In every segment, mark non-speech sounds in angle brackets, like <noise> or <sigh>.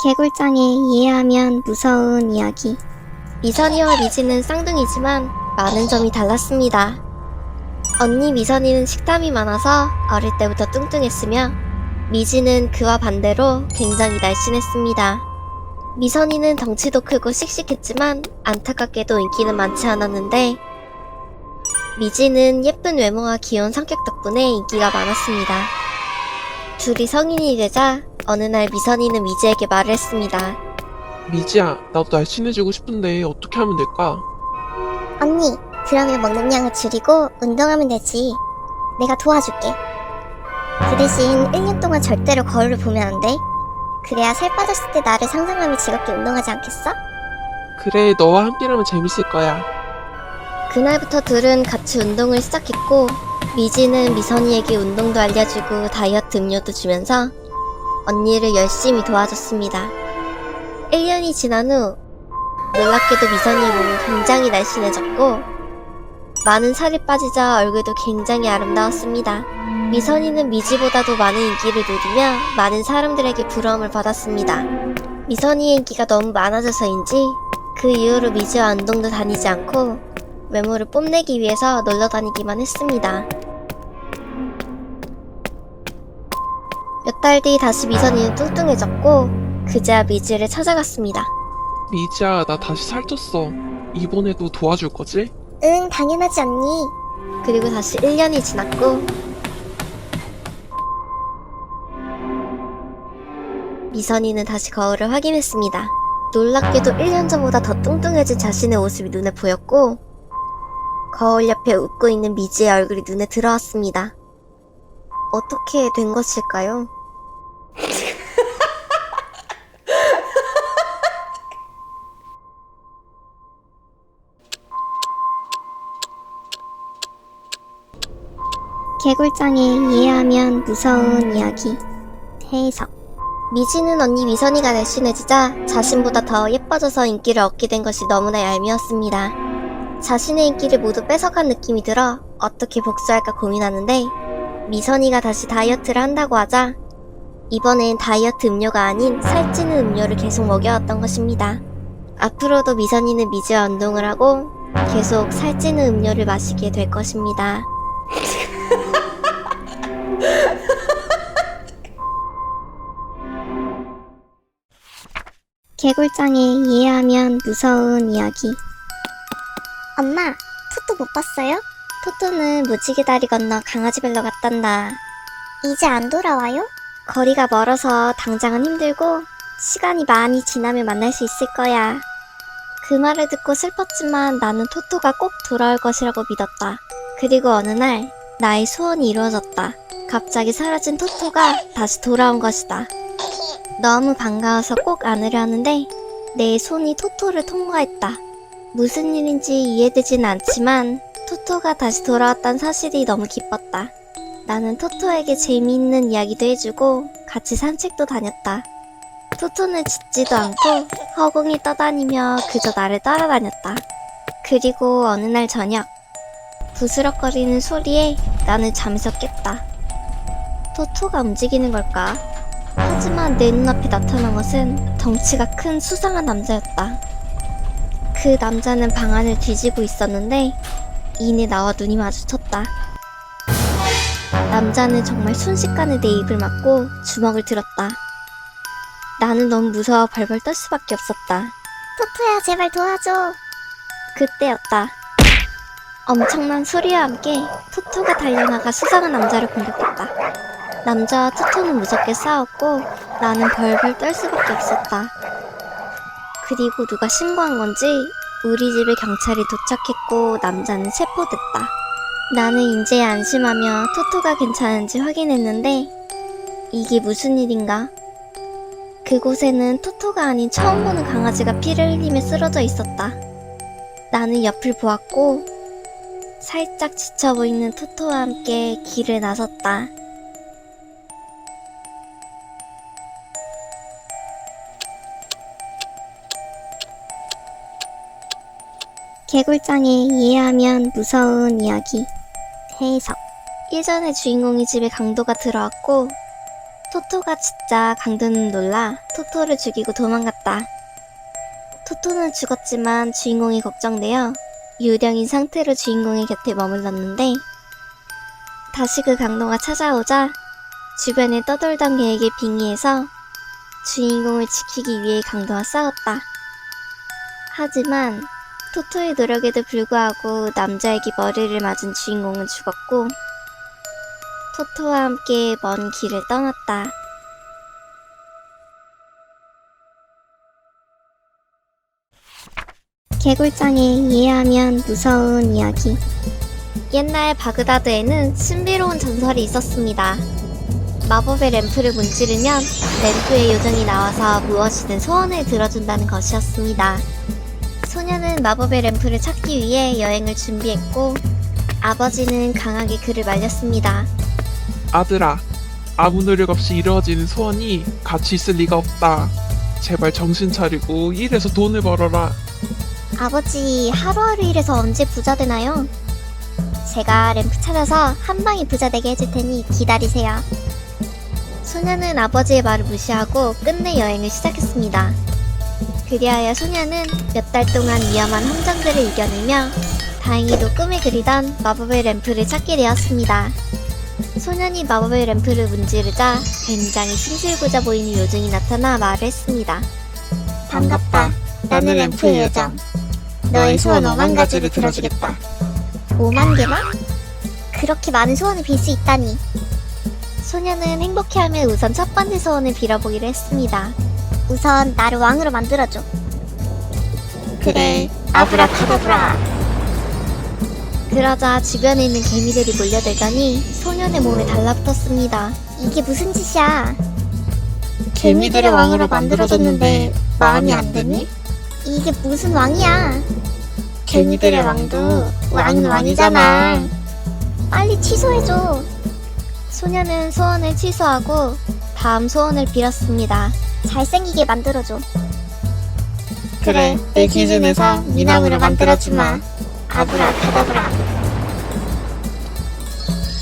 개굴장에 이해하면 무서운 이야기. 미선이와 미지는 쌍둥이지만 많은 점이 달랐습니다. 언니 미선이는 식탐이 많아서 어릴 때부터 뚱뚱했으며 미지는 그와 반대로 굉장히 날씬했습니다. 미선이는 덩치도 크고 씩씩했지만 안타깝게도 인기는 많지 않았는데 미지는 예쁜 외모와 귀여운 성격 덕분에 인기가 많았습니다. 둘이 성인이 되자 어느 날 미선이는 미지에게 말을 했습니다. 미지야, 나도 날씬해지고 싶은데 어떻게 하면 될까? 언니, 그러면 먹는 양을 줄이고 운동하면 되지. 내가 도와줄게. 그 대신 1년 동안 절대로 거울을 보면 안 돼. 그래야 살 빠졌을 때 나를 상상하며 즐겁게 운동하지 않겠어? 그래, 너와 함께라면 재밌을 거야. 그날부터 둘은 같이 운동을 시작했고 미지는 미선이에게 운동도 알려주고 다이어트 음료도 주면서 언니를 열심히 도와줬습니다. 1년이 지난 후 놀랍게도 미선이의 몸은 굉장히 날씬해졌고 많은 살이 빠지자 얼굴도 굉장히 아름다웠습니다. 미선이는 미지보다도 많은 인기를 누리며 많은 사람들에게 부러움을 받았습니다. 미선이의 인기가 너무 많아져서인지 그 이후로 미지와 운동도 다니지 않고 외모를 뽐내기 위해서 놀러 다니기만 했습니다. 몇 달 뒤 다시 미선이는 뚱뚱해졌고 그제야 미지를 찾아갔습니다. 미지야, 나 다시 살쪘어. 이번에도 도와줄 거지? 응, 당연하지 언니. 그리고 다시 1년이 지났고 미선이는 다시 거울을 확인했습니다. 놀랍게도 1년 전보다 더 뚱뚱해진 자신의 모습이 눈에 보였고 거울 옆에 웃고 있는 미지의 얼굴이 눈에 들어왔습니다. 어떻게 된 것일까요? 개굴장에 이해하면 무서운 이야기 해석 미지는 언니 미선이가 날씬해지자 자신보다 더 예뻐져서 인기를 얻게 된 것이 너무나 얄미웠습니다. 자신의 인기를 모두 뺏어간 느낌이 들어 어떻게 복수할까 고민하는데 미선이가 다시 다이어트를 한다고 하자 이번엔 다이어트 음료가 아닌 살찌는 음료를 계속 먹여왔던 것입니다. 앞으로도 미선이는 미지와 운동을 하고 계속 살찌는 음료를 마시게 될 것입니다. <laughs> 개굴장에 이해하면 무서운 이야기. 엄마, 토토 못 봤어요? 토토는 무지개 다리 건너 강아지 뵈러 갔단다. 이제 안 돌아와요? 거리가 멀어서 당장은 힘들고 시간이 많이 지나면 만날 수 있을 거야. 그 말을 듣고 슬펐지만 나는 토토가 꼭 돌아올 것이라고 믿었다. 그리고 어느 날 나의 소원이 이루어졌다. 갑자기 사라진 토토가 다시 돌아온 것이다. 너무 반가워서 꼭 안으려 하는데 내 손이 토토를 통과했다. 무슨 일인지 이해되진 않지만 토토가 다시 돌아왔다는 사실이 너무 기뻤다. 나는 토토에게 재미있는 이야기도 해주고 같이 산책도 다녔다. 토토는 짖지도 않고 허공이 떠다니며 그저 나를 따라다녔다. 그리고 어느 날 저녁 부스럭거리는 소리에 나는 잠에서 깼다. 토토가 움직이는 걸까? 하지만 내 눈앞에 나타난 것은 덩치가 큰 수상한 남자였다. 그 남자는 방 안을 뒤지고 있었는데 이내 나와 눈이 마주쳤다. 남자는 정말 순식간에 내 입을 막고 주먹을 들었다. 나는 너무 무서워 벌벌 떨 수밖에 없었다. 토토야 제발 도와줘. 그때였다. 엄청난 소리와 함께 토토가 달려나가 수상한 남자를 공격했다. 남자와 토토는 무섭게 싸웠고 나는 벌벌 떨 수밖에 없었다. 그리고 누가 신고한 건지 우리 집에 경찰이 도착했고 남자는 체포됐다. 나는 이제 안심하며 토토가 괜찮은지 확인했는데 이게 무슨 일인가? 그곳에는 토토가 아닌 처음 보는 강아지가 피를 흘리며 쓰러져 있었다. 나는 옆을 보았고 살짝 지쳐 보이는 토토와 함께 길을 나섰다. 개굴장에 이해하면 무서운 이야기 해석 예전에 주인공의 집에 강도가 들어왔고 토토가 진짜 강도는 놀라 토토를 죽이고 도망갔다. 토토는 죽었지만 주인공이 걱정되어 유령인 상태로 주인공의 곁에 머물렀는데 다시 그 강도가 찾아오자 주변에 떠돌던 계획에 빙의해서 주인공을 지키기 위해 강도와 싸웠다. 하지만 토토의 노력에도 불구하고 남자에게 머리를 맞은 주인공은 죽었고 토토와 함께 먼 길을 떠났다. 개굴장에 이해하면 무서운 이야기. 옛날 바그다드에는 신비로운 전설이 있었습니다. 마법의 램프를 문지르면 램프의 요정이 나와서 무엇이든 소원을 들어준다는 것이었습니다. 소녀는 마법의 램프를 찾기 위해 여행을 준비했고 아버지는 강하게 그를 말렸습니다. 아들아, 아무 노력 없이 이루어지는 소원이 가치 있을 리가 없다. 제발 정신 차리고 일해서 돈을 벌어라. 아버지 하루하루 일해서 언제 부자 되나요? 제가 램프 찾아서 한 방에 부자 되게 해줄 테니 기다리세요. 소녀는 아버지의 말을 무시하고 끝내 여행을 시작했습니다. 그리하여 소녀는 몇 달 동안 위험한 함정들을 이겨내며 다행히도 꿈에 그리던 마법의 램프를 찾게 되었습니다. 소년이 마법의 램프를 문지르자 굉장히 심술궂어 보이는 요정이 나타나 말을 했습니다. 반갑다. 나는 램프의 요정. 너의 소원 5만 가지를 들어주겠다. 5만 개나? 그렇게 많은 소원을 빌 수 있다니. 소녀는 행복해하며 우선 첫 번째 소원을 빌어보기로 했습니다. 우선 나를 왕으로 만들어줘. 그래, 아브라카다브라. 그러자 주변에 있는 개미들이 몰려들더니 소년의 몸에 달라붙었습니다. 이게 무슨 짓이야? 개미들의 왕으로 만들어줬는데 마음이 안 드니? 이게 무슨 왕이야? 개미들의 왕도 왕은 왕이잖아. 빨리 취소해줘. 소녀는 소원을 취소하고 다음 소원을 빌었습니다. 잘생기게 만들어줘. 그래, 내 기준에서 미남으로 만들어주마. 아브라 카다브라.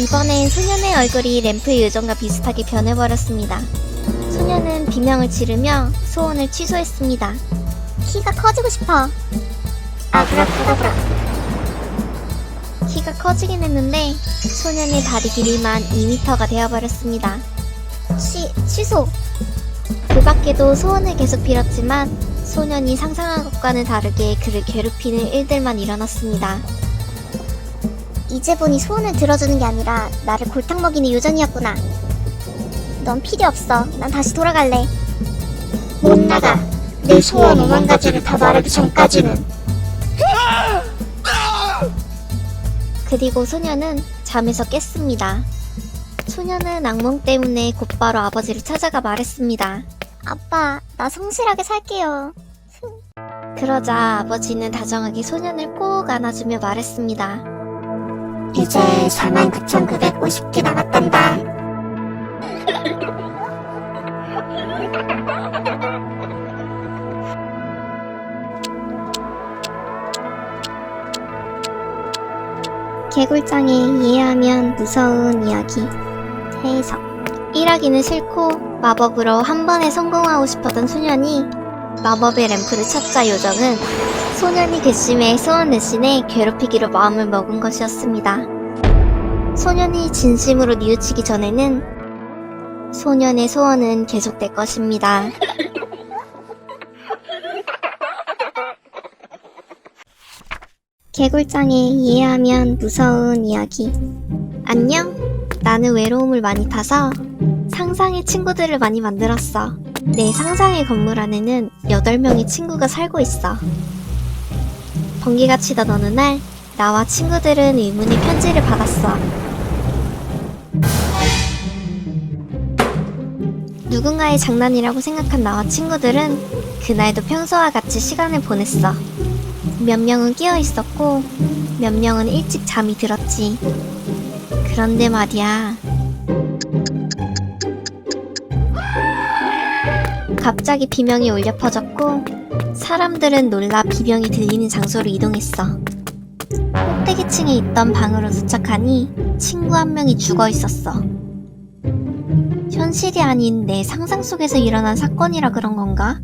이번엔 소년의 얼굴이 램프의 요정과 비슷하게 변해버렸습니다. 소년은 비명을 지르며 소원을 취소했습니다. 키가 커지고 싶어. 아브라 카다브라. 키가 커지긴 했는데 소년의 다리 길이만 2m가 되어버렸습니다. 취, 취소! 그 밖에도 소원을 계속 빌었지만 소년이 상상한 것과는 다르게 그를 괴롭히는 일들만 일어났습니다. 이제 보니 소원을 들어주는 게 아니라 나를 골탕 먹이는 요정이었구나. 넌 필요 없어. 난 다시 돌아갈래. 못 나가. 내 소원 5만 가지를 다 말하기 전까지는. <laughs> 그리고 소녀는 잠에서 깼습니다. 소녀는 악몽 때문에 곧바로 아버지를 찾아가 말했습니다. 아빠, 나 성실하게 살게요. 그러자 아버지는 다정하게 소년을 꼭 안아주며 말했습니다. 이제 49,950개 남았단다. 개굴장에 이해하면 무서운 이야기. 해석. 일하기는 싫고 마법으로 한 번에 성공하고 싶었던 소년이 마법의 램프를 찾자 요정은 소년이 괘씸해 소원 대신에 괴롭히기로 마음을 먹은 것이었습니다. 소년이 진심으로 뉘우치기 전에는 소년의 소원은 계속될 것입니다. 개굴장에 이해하면 무서운 이야기. 안녕. 나는 외로움을 많이 타서 상상의 친구들을 많이 만들었어. 내 상상의 건물 안에는 8명의 친구가 살고 있어. 번개가 치던 어느 날, 나와 친구들은 의문의 편지를 받았어. 누군가의 장난이라고 생각한 나와 친구들은 그날도 평소와 같이 시간을 보냈어. 몇 명은 깨어 있었고, 몇 명은 일찍 잠이 들었지. 그런데 말이야. 갑자기 비명이 울려 퍼졌고, 사람들은 놀라 비명이 들리는 장소로 이동했어. 꼭대기층에 있던 방으로 도착하니 친구 한 명이 죽어 있었어. 현실이 아닌 내 상상 속에서 일어난 사건이라 그런 건가?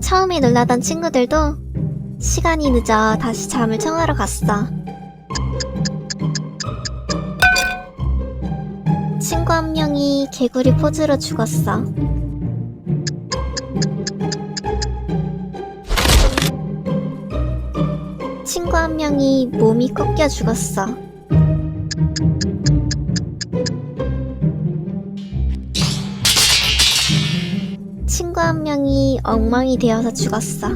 처음에 놀라던 친구들도 시간이 늦어 다시 잠을 청하러 갔어. 친구 한 명이 개구리 포즈로 죽었어. 친구 한 명이 몸이 꺾여 죽었어. 친구 한 명이 엉망이 되어서 죽었어.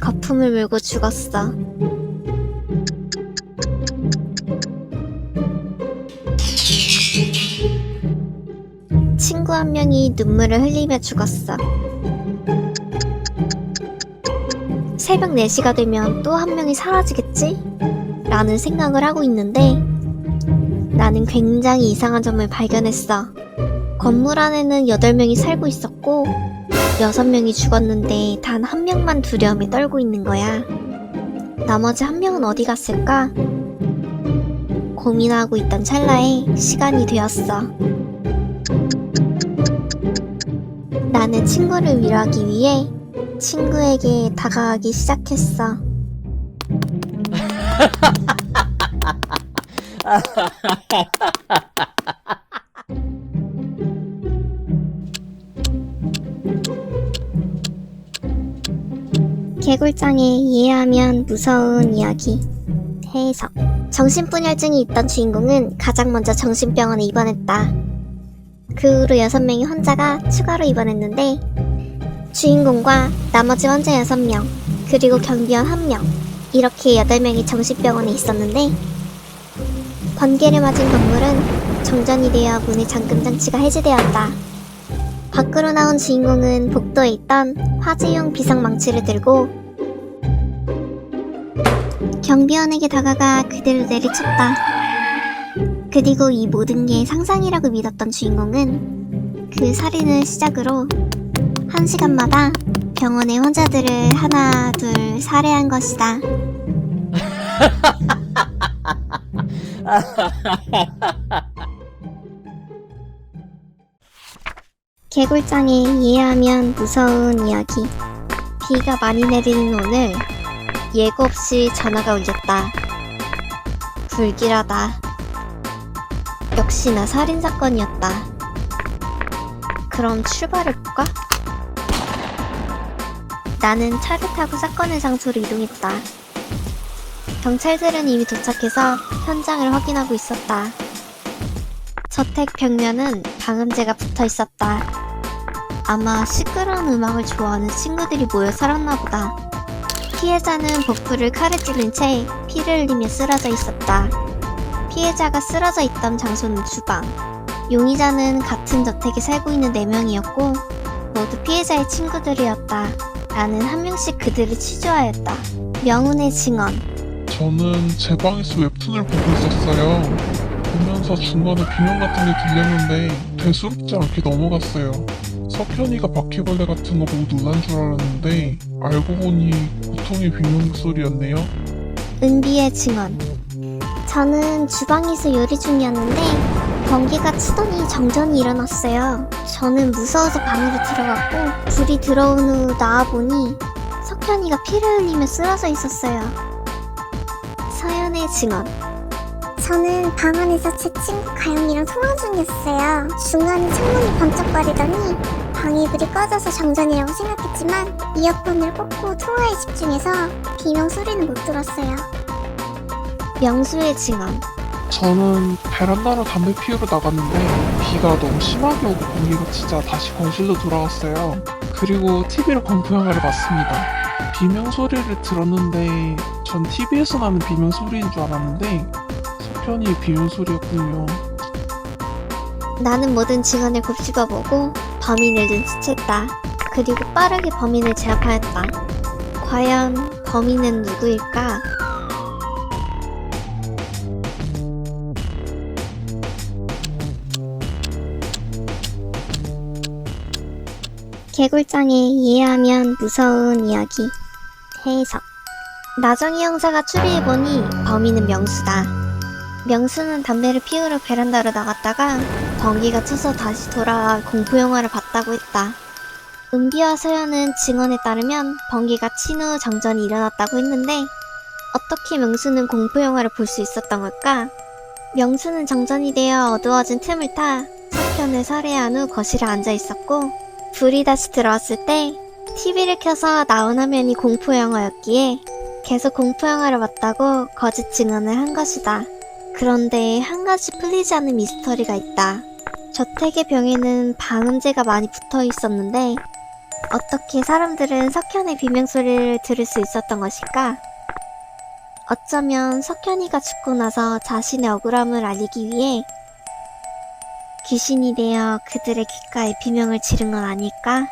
거품을 물고 죽었어. 친구 한 명이 눈물을 흘리며 죽었어. 새벽 4시가 되면 또 한 명이 사라지겠지? 라는 생각을 하고 있는데 나는 굉장히 이상한 점을 발견했어. 건물 안에는 8명이 살고 있었고 6명이 죽었는데 단 한 명만 두려움에 떨고 있는 거야. 나머지 한 명은 어디 갔을까? 고민하고 있던 찰나에 시간이 되었어. 나는 친구를 위로하기 위해 친구에게 다가가기 시작했어. <laughs> 개굴장에 이해하면 무서운 이야기. 해석. 정신분열증이 있던 주인공은 가장 먼저 정신병원에 입원했다. 그 후로 6명의 환자가 추가로 입원했는데 주인공과 나머지 환자 6명, 그리고 경비원 1명, 이렇게 8명이 정신병원에 있었는데 번개를 맞은 건물은 정전이 되어 문의 잠금 장치가 해제되었다. 밖으로 나온 주인공은 복도에 있던 화재용 비상망치를 들고 경비원에게 다가가 그대로 내리쳤다. 그리고 이 모든 게 상상이라고 믿었던 주인공은 그 살인을 시작으로 한 시간마다 병원의 환자들을 하나 둘 살해한 것이다. <laughs> 개굴장에 이해하면 무서운 이야기. 비가 많이 내리는 오늘 예고 없이 전화가 울렸다. 불길하다. 역시나 살인 사건이었다. 그럼 출발해볼까? 나는 차를 타고 사건의 장소로 이동했다. 경찰들은 이미 도착해서 현장을 확인하고 있었다. 저택 벽면은 방음제가 붙어 있었다. 아마 시끄러운 음악을 좋아하는 친구들이 모여 살았나 보다. 피해자는 복부를 칼에 찔린 채 피를 흘리며 쓰러져 있었다. 피해자가 쓰러져 있던 장소는 주방. 용의자는 같은 저택에 살고 있는 4명이었고 모두 피해자의 친구들이었다. 나는 한 명씩 그들을 취조하였다. 명운의 증언. 저는 제 방에서 웹툰을 보고 있었어요. 보면서 중간에 비명 같은 게 들렸는데 대수롭지 않게 넘어갔어요. 석현이가 바퀴벌레 같은 거 보고 놀란 줄 알았는데 알고 보니 보통의 비명 소리였네요. 은비의 증언. 저는 주방에서 요리 중이었는데 번개가 치더니 정전이 일어났어요. 저는 무서워서 방으로 들어갔고 불이 들어온 후 나와보니 석현이가 피를 흘리며 쓰러져 있었어요. 서연의 증언. 저는 방 안에서 제 친구 가영이랑 통화 중이었어요. 중간에 창문이 번쩍거리더니 방에 불이 꺼져서 정전이라고 생각했지만 이어폰을 꽂고 통화에 집중해서 비명 소리는 못 들었어요. 명수의 증언. 저는 베란다로 담배 피우러 나갔는데 비가 너무 심하게 오고 번개가 치자 다시 거실로 돌아왔어요. 그리고 TV로 공포 영화를 봤습니다. 비명 소리를 들었는데 전 TV에서 나는 비명 소리인 줄 알았는데 석현이의 비명 소리였군요. 나는 모든 증언을 곱씹어보고 범인을 눈치챘다. 그리고 빠르게 범인을 제압하였다. 과연 범인은 누구일까? 개굴장에 이해하면 무서운 이야기. 해석. 나정희 형사가 추리해보니 범인은 명수다. 명수는 담배를 피우러 베란다로 나갔다가 번개가 쳐서 다시 돌아와 공포영화를 봤다고 했다. 은비와 서연은 증언에 따르면 번개가 친 후 정전이 일어났다고 했는데 어떻게 명수는 공포영화를 볼 수 있었던 걸까? 명수는 정전이 되어 어두워진 틈을 타 석현을 살해한 후 거실에 앉아 있었고 불이 다시 들어왔을 때 TV를 켜서 나온 화면이 공포영화였기에 계속 공포영화를 봤다고 거짓 증언을 한 것이다. 그런데 한 가지 풀리지 않는 미스터리가 있다. 저택의 벽에는 방음제가 많이 붙어 있었는데 어떻게 사람들은 석현의 비명소리를 들을 수 있었던 것일까? 어쩌면 석현이가 죽고 나서 자신의 억울함을 알리기 위해 귀신이 되어 그들의 귓가에 비명을 지른 건 아닐까?